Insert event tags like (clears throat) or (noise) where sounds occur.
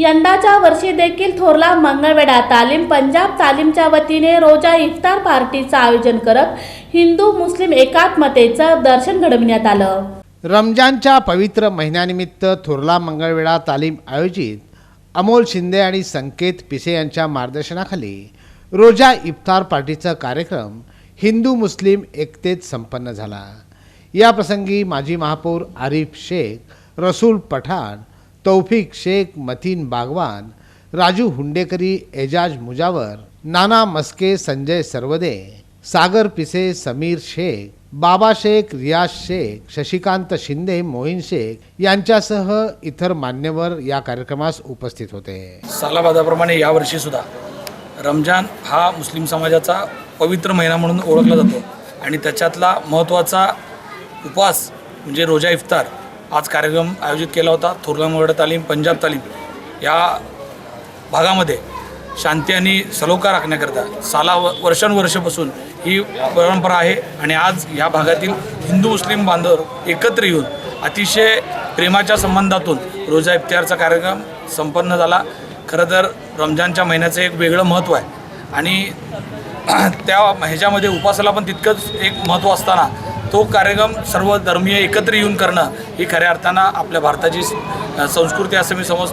यंदाच्या वर्षी देखील थोरला मंगळवेढा तालीम पंजाब तालीमच्या वतीने रोजा इफ्तार पार्टीचं आयोजन करत हिंदू मुस्लिम एकात्मतेचं दर्शन घडविण्यात आलं. रमजानच्या पवित्र महिन्यानिमित्त थोरला मंगळवेढा तालीम आयोजित अमोल शिंदे आणि संकेत पिसे यांच्या मार्गदर्शनाखाली रोजा इफ्तार पार्टीचा कार्यक्रम हिंदू मुस्लिम एकतेत संपन्न झाला. या प्रसंगी माजी महापौर आरिफ शेख रसूल पठाण तौफिक शेख मतीन बागवान राजू हुंडेकरी एजाज मुजावर नाना मस्के संजय सर्वदे सागर पिसे समीर शेख बाबा शेख रियाज शेख शशिकांत शिंदे मोहिन शेख यांच्यासह इतर मान्यवर या कार्यक्रमास उपस्थित होते. सालाबादाप्रमाणे यावर्षी सुद्धा रमजान हा मुस्लिम समाजाचा पवित्र महिना म्हणून ओळखला जातो. आणि त्याच्यातला महत्त्वाचा उपवास म्हणजे रोजा इफ्तार आज कार्यक्रम आयोजित केला होता. थोरला तालीम पंजाब तालीम. या भागामध्ये शांती आणि सलोखा राखण्याकरता साला व वर्षानुवर्षापासून ही परंपरा आहे आणि आज या भागातील हिंदू मुस्लिम बांधव एकत्र येऊन अतिशय प्रेमाच्या संबंधातून रोजा इफ्तारचा कार्यक्रम संपन्न झाला. खरं तर रमजानच्या महिन्याचं एक वेगळं महत्त्व आहे. आणि (clears throat) त्या ह्याच्यामध्ये उपासाला पण तितकंच एक महत्त्व असताना तो कार्यक्रम सर्व धर्मीय एकत्र येऊन करणं ही खऱ्या अर्थानं आपल्या भारताची संस्कृती असं मी समज